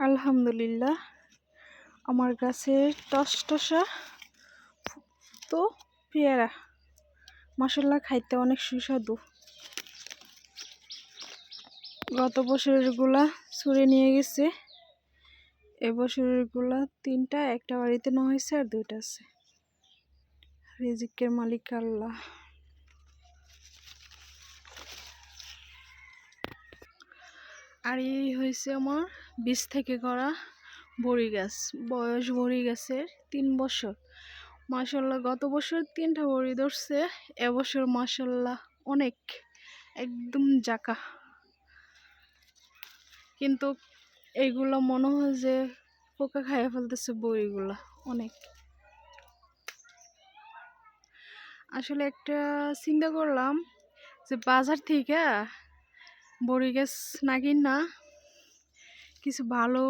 আলহামদুলিল্লাহ, আমার গাছের টসটসা তো পেয়ারা। মশলা খাইতে অনেক সুস্বাদু। গত বছরেরগুলা ছুঁড়ে নিয়ে গেছে। এবছরেরগুলা তিনটা, একটা বাড়িতে নেওয়া হয়েছে আর দুইটা আছে। রিজিকের মালিক আল্লাহ। আর এই হয়েছে আমার বীজ থেকে করা বড়ি গাছ। বয়স বড়ি গাছের তিন বছর। মাসাল্লাহ গত বছর তিনটা বড়ি ধরছে, এবছর মাসাল্লাহ অনেক, একদম জাকা। কিন্তু এইগুলো মনে হয় যে পোকা খাইয়ে ফেলতেছে বড়িগুলা, অনেক। আসলে একটা চিন্তা করলাম যে বাজার থেকে বড়ি গাছ নাকি না। কিছু ভালো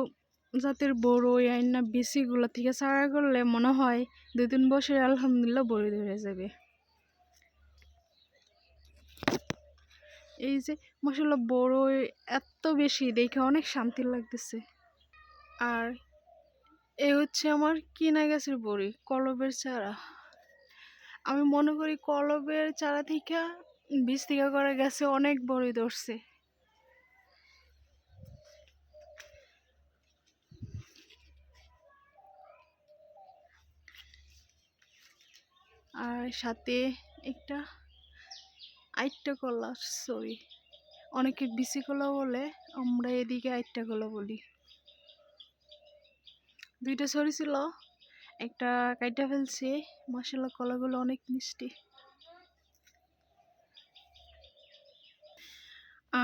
জাতের বড় আইন না বেশিগুলো থেকে চারা করলে মনে হয় দুই তিন বছর আলহামদুলিল্লাহ বড়ি ধরে যাবে। এই যে মশলা বড় এত বেশি দেখে অনেক শান্তি লাগতেছে। আর এ হচ্ছে আমার কিনা গাছের বড়ি, কলবের চারা। আমি মনে করি কলবের চারা থেকে বীজ থেকে করে গেছে অনেক বড়ই ধরছে। আর সাথে একটা আইটটা কলা সরি অনেকে বিসি কলা বলে, আমরা এদিকে আইটটা কলা বলি। দুইটা সরি ছিল, একটা কাইটা ফেলছি মশলা কলাগুলো অনেক মিষ্টি।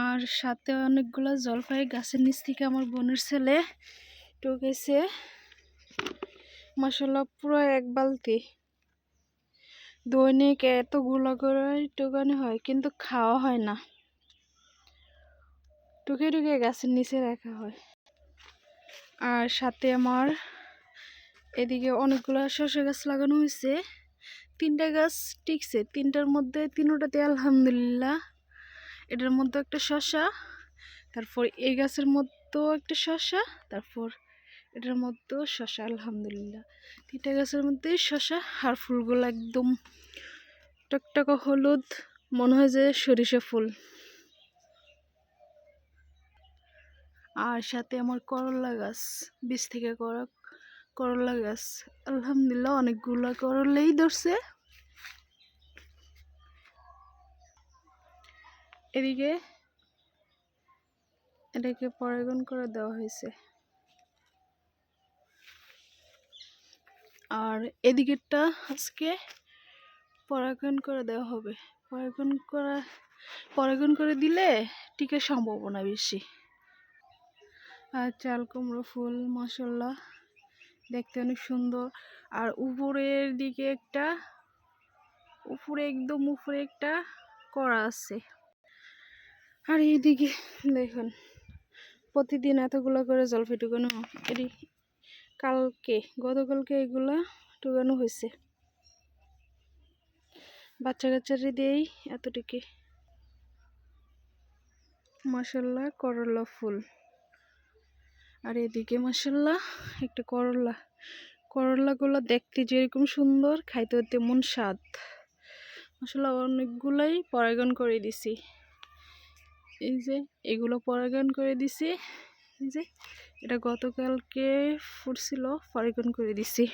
আর সাথে অনেকগুলো জলপাই গাছের নিচ থেকে আমার বোনের ছেলে টোকেছে মশলা পুরো এক বালতি। দৈনিক এতগুলো করে টোকানো হয়, কিন্তু খাওয়া হয় না। টুকে টুকে গাছের নিচে রাখা হয়। আর সাথে আমার এদিকে অনেকগুলো শসা গাছ লাগানো হয়েছে। তিনটা গাছ টিকছে, তিনটার মধ্যে তিনোটাতে আলহামদুলিল্লাহ। এটার মধ্যে একটা শসা, তারপর এই গাছের মধ্যেও একটা শসা, তারপর এটার মধ্যেও শশা আলহামদুলিল্লাহ। তিনটা গাছের মধ্যেই শশা আর ফুলগুলো একদম টকটকা হলুদ, মনে হয় যে সরিষা ফুল। আর সাথে আমার করলা গাছ, বীজ থেকে করা করলা গাছ। আলহামদুলিল্লাহ অনেকগুলো করলেই ধরছে। এদিকে, এটাকে পরাগন করে দেওয়া হয়েছে। আর এদিকেরটা আজকে পরাগন করে দেওয়া হবে। পরাগণ করা পরাগন করে দিলে টিকে সম্ভাবনা বেশি। আর চাল, কুমড়ো, ফুল, মশলা দেখতে অনেক সুন্দর। আর উপরের দিকে একটা, উপরে একদম উপরে একটা করা আছে। আর এইদিকে দেখুন, প্রতিদিন এতগুলো করে জল টুকানো এটি কালকে, গতকালকে এগুলা টুকানো হয়েছে। বাচ্চা কাচ্চারে দিয়েই এতটুকু। মশলা করলা ফুল। আর এদিকে মশলা একটা করলা। করলাগুলো দেখতে যেরকম সুন্দর খাইতে তেমন স্বাদ। মশলা অনেকগুলাই পরাগন করে দিছি। এই যে, এগুলো পরাগন করে দিছি। এই যে, এটা গতকালকে ফুটছিল পরাগন করে দিছি।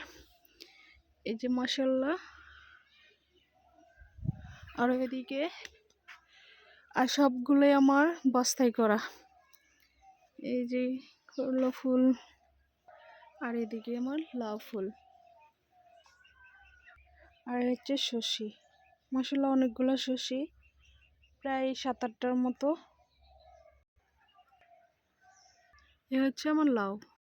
এই যে মশলা আর এদিকে, আর সবগুলোই আমার বস্তায় করা। এই যে, করলা ফুল। আর এদিকে আমার লাউ ফুল। আর হচ্ছে শশি। মশলা অনেকগুলো শশি। প্রায় সাত আটটার মতো এ হচ্ছে আমার লাউ